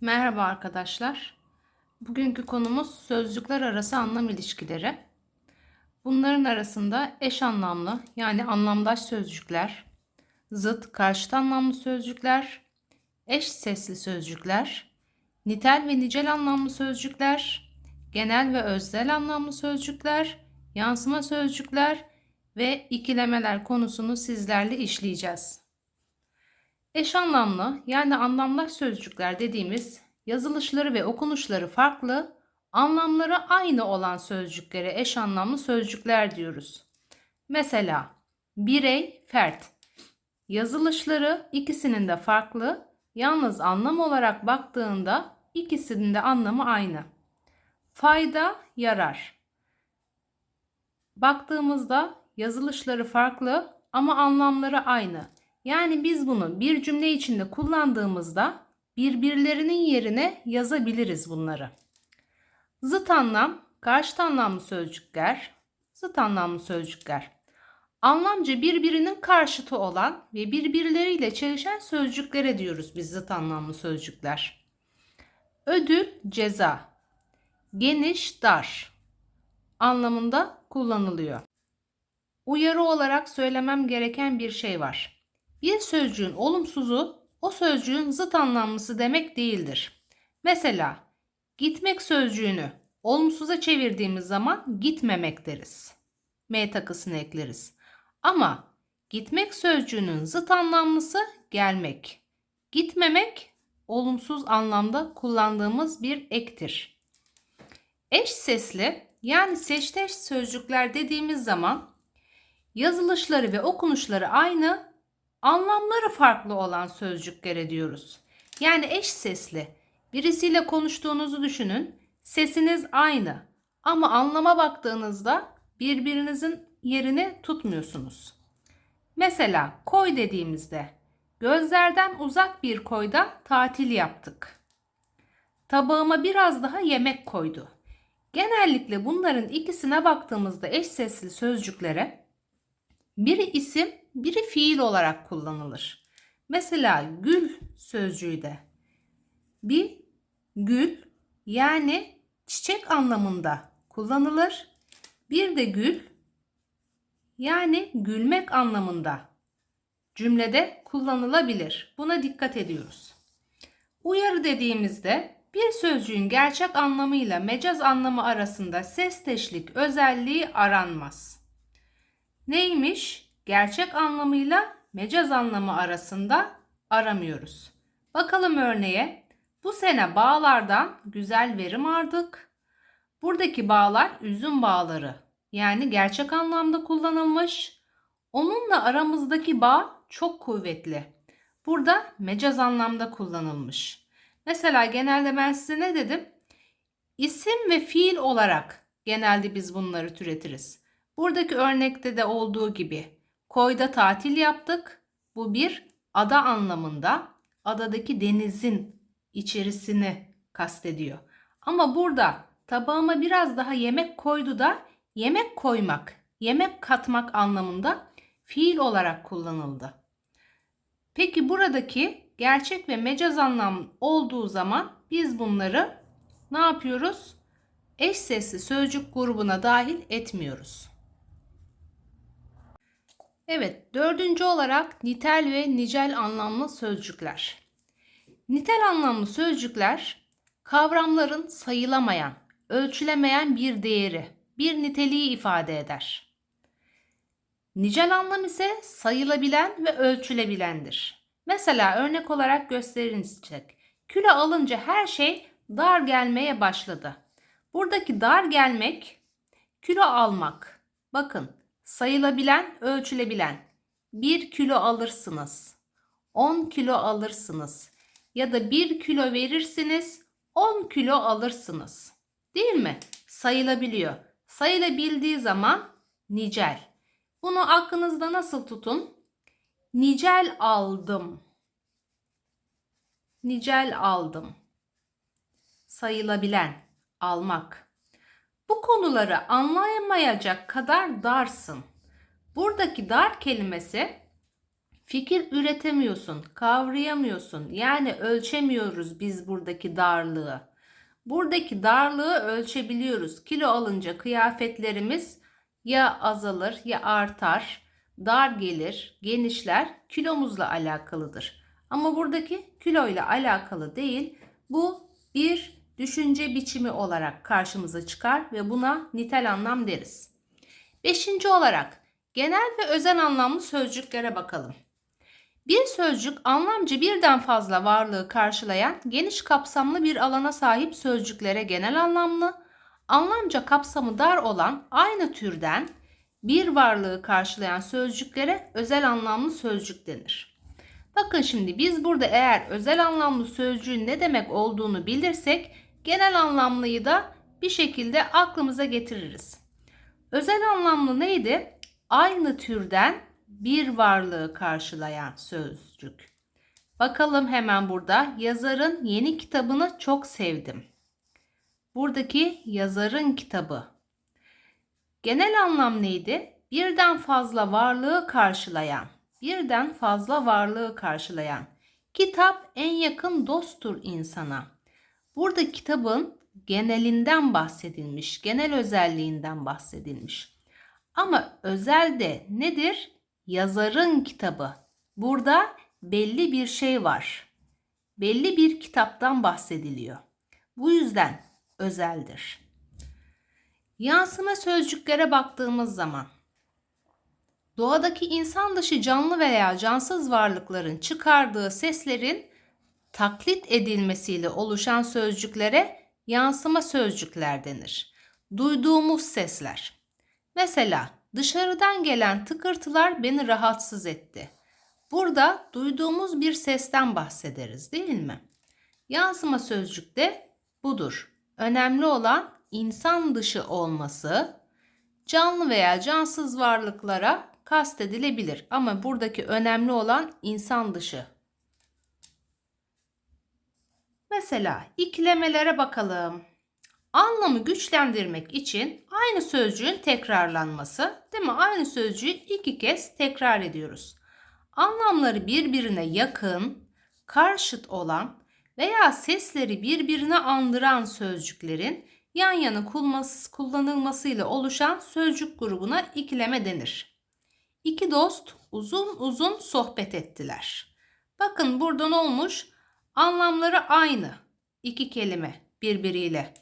Merhaba arkadaşlar. Bugünkü konumuz sözcükler arası anlam ilişkileri. Bunların arasında eş anlamlı yani anlamdaş sözcükler, zıt karşıt anlamlı sözcükler, eş sesli sözcükler, nitel ve nicel anlamlı sözcükler, genel ve özel anlamlı sözcükler, yansıma sözcükler ve ikilemeler konusunu sizlerle işleyeceğiz. Eş anlamlı yani anlamdaş sözcükler dediğimiz yazılışları ve okunuşları farklı, anlamları aynı olan sözcüklere eş anlamlı sözcükler diyoruz. Mesela birey, fert. Yazılışları ikisinin de farklı, yalnız anlam olarak baktığında ikisinin de anlamı aynı. Fayda, yarar. Baktığımızda yazılışları farklı ama anlamları aynı. Yani biz bunu bir cümle içinde kullandığımızda birbirlerinin yerine yazabiliriz bunları. Zıt anlam, karşıt anlamlı sözcükler, zıt anlamlı sözcükler. Anlamca birbirinin karşıtı olan ve birbirleriyle çelişen sözcüklere diyoruz biz zıt anlamlı sözcükler. Ödül, ceza. Geniş, dar anlamında kullanılıyor. Uyarı olarak söylemem gereken bir şey var. Bir sözcüğün olumsuzu o sözcüğün zıt anlamlısı demek değildir. Mesela gitmek sözcüğünü olumsuza çevirdiğimiz zaman gitmemek deriz. M takısını ekleriz. Ama gitmek sözcüğünün zıt anlamlısı gelmek. Gitmemek olumsuz anlamda kullandığımız bir ektir. Eş sesli yani seçteş sözcükler dediğimiz zaman yazılışları ve okunuşları aynı anlamları farklı olan sözcüklere diyoruz. Yani eş sesli. Birisiyle konuştuğunuzu düşünün. Sesiniz aynı ama anlama baktığınızda birbirinizin yerini tutmuyorsunuz. Mesela koy dediğimizde gözlerden uzak bir koyda tatil yaptık. Tabağıma biraz daha yemek koydu. Genellikle bunların ikisine baktığımızda eş sesli sözcüklere biri isim, biri fiil olarak kullanılır. Mesela gül sözcüğü de bir gül yani çiçek anlamında kullanılır. Bir de gül yani gülmek anlamında cümlede kullanılabilir. Buna dikkat ediyoruz. Uyarı dediğimizde bir sözcüğün gerçek anlamıyla mecaz anlamı arasında sesteşlik özelliği aranmaz. Neymiş? Gerçek anlamıyla mecaz anlamı arasında aramıyoruz. Bakalım örneğe. Bu sene bağlardan güzel verim aldık. Buradaki bağlar üzüm bağları. Yani gerçek anlamda kullanılmış. Onunla aramızdaki bağ çok kuvvetli. Burada mecaz anlamda kullanılmış. Mesela genelde ben size ne dedim? İsim ve fiil olarak genelde biz bunları türetiriz. Buradaki örnekte de olduğu gibi koyda tatil yaptık. Bu bir ada anlamında adadaki denizin içerisini kastediyor. Ama burada tabağıma biraz daha yemek koydu da yemek koymak, yemek katmak anlamında fiil olarak kullanıldı. Peki buradaki gerçek ve mecaz anlam olduğu zaman biz bunları ne yapıyoruz? Eş sesli sözcük grubuna dahil etmiyoruz. Evet, dördüncü olarak nitel ve nicel anlamlı sözcükler. Nitel anlamlı sözcükler kavramların sayılamayan, ölçülemeyen bir değeri, bir niteliği ifade eder. Nicel anlam ise sayılabilen ve ölçülebilendir. Mesela örnek olarak gösterilecek. Kilo alınca her şey dar gelmeye başladı. Buradaki dar gelmek, kilo almak. Bakın sayılabilen, ölçülebilen. 1 kilo alırsınız. 10 kilo alırsınız. Ya da 1 kilo verirsiniz, 10 kilo alırsınız. Değil mi? Sayılabiliyor. Sayılabildiği zaman nicel. Bunu aklınızda nasıl tutun? Nicel aldım. Nicel aldım. Sayılabilen, almak. Bu konuları anlayamayacak kadar darsın. Buradaki dar kelimesi Fikir üretemiyorsun, kavrayamıyorsun. Yani ölçemiyoruz biz buradaki darlığı. Buradaki darlığı ölçebiliyoruz. Kilo alınca kıyafetlerimiz ya azalır ya artar, dar gelir, genişler kilomuzla alakalıdır. Ama buradaki kiloyla alakalı değil. Bu bir düşünce biçimi olarak karşımıza çıkar ve buna nitel anlam deriz. Beşinci olarak genel ve özel anlamlı sözcüklere bakalım. Bir sözcük anlamcı birden fazla varlığı karşılayan geniş kapsamlı bir alana sahip sözcüklere genel anlamlı, anlamca kapsamı dar olan aynı türden bir varlığı karşılayan sözcüklere özel anlamlı sözcük denir. Bakın şimdi biz burada eğer özel anlamlı sözcüğün ne demek olduğunu bilirsek genel anlamlıyı da bir şekilde aklımıza getiririz. Özel anlamlı neydi? Aynı türden bir varlığı karşılayan sözcük. Bakalım hemen burada yazarın yeni kitabını çok sevdim. Buradaki yazarın kitabı. Genel anlam neydi? Birden fazla varlığı karşılayan, birden fazla varlığı karşılayan. Kitap en yakın dosttur insana. Burada kitabın genelinden bahsedilmiş, genel özelliğinden bahsedilmiş. Ama özel de nedir? Yazarın kitabı. Burada belli bir şey var. Belli bir kitaptan bahsediliyor. Bu yüzden özeldir. Yansıma sözcüklere baktığımız zaman doğadaki insan dışı canlı veya cansız varlıkların çıkardığı seslerin taklit edilmesiyle oluşan sözcüklere yansıma sözcükler denir. Duyduğumuz sesler. Mesela dışarıdan gelen tıkırtılar beni rahatsız etti. Burada duyduğumuz bir sesten bahsederiz değil mi? Yansıma sözcük de budur. Önemli olan insan dışı olması, canlı veya cansız varlıklara kastedilebilir ama buradaki önemli olan insan dışı. Mesela ikilemelere bakalım. Anlamı güçlendirmek için aynı sözcüğün tekrarlanması, değil mi? Aynı sözcüğü iki kez tekrar ediyoruz. Anlamları birbirine yakın, karşıt olan veya sesleri birbirine andıran sözcüklerin yan yana kullanılmasıyla oluşan sözcük grubuna ikileme denir. İki dost uzun uzun sohbet ettiler. Bakın burada ne olmuş? Anlamları aynı. İki kelime birbiriyle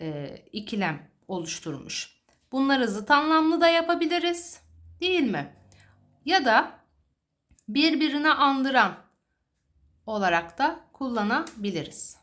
e, ikilem oluşturmuş. Bunları zıt anlamlı da yapabiliriz. Değil mi? Ya da birbirine andıran olarak da kullanabiliriz.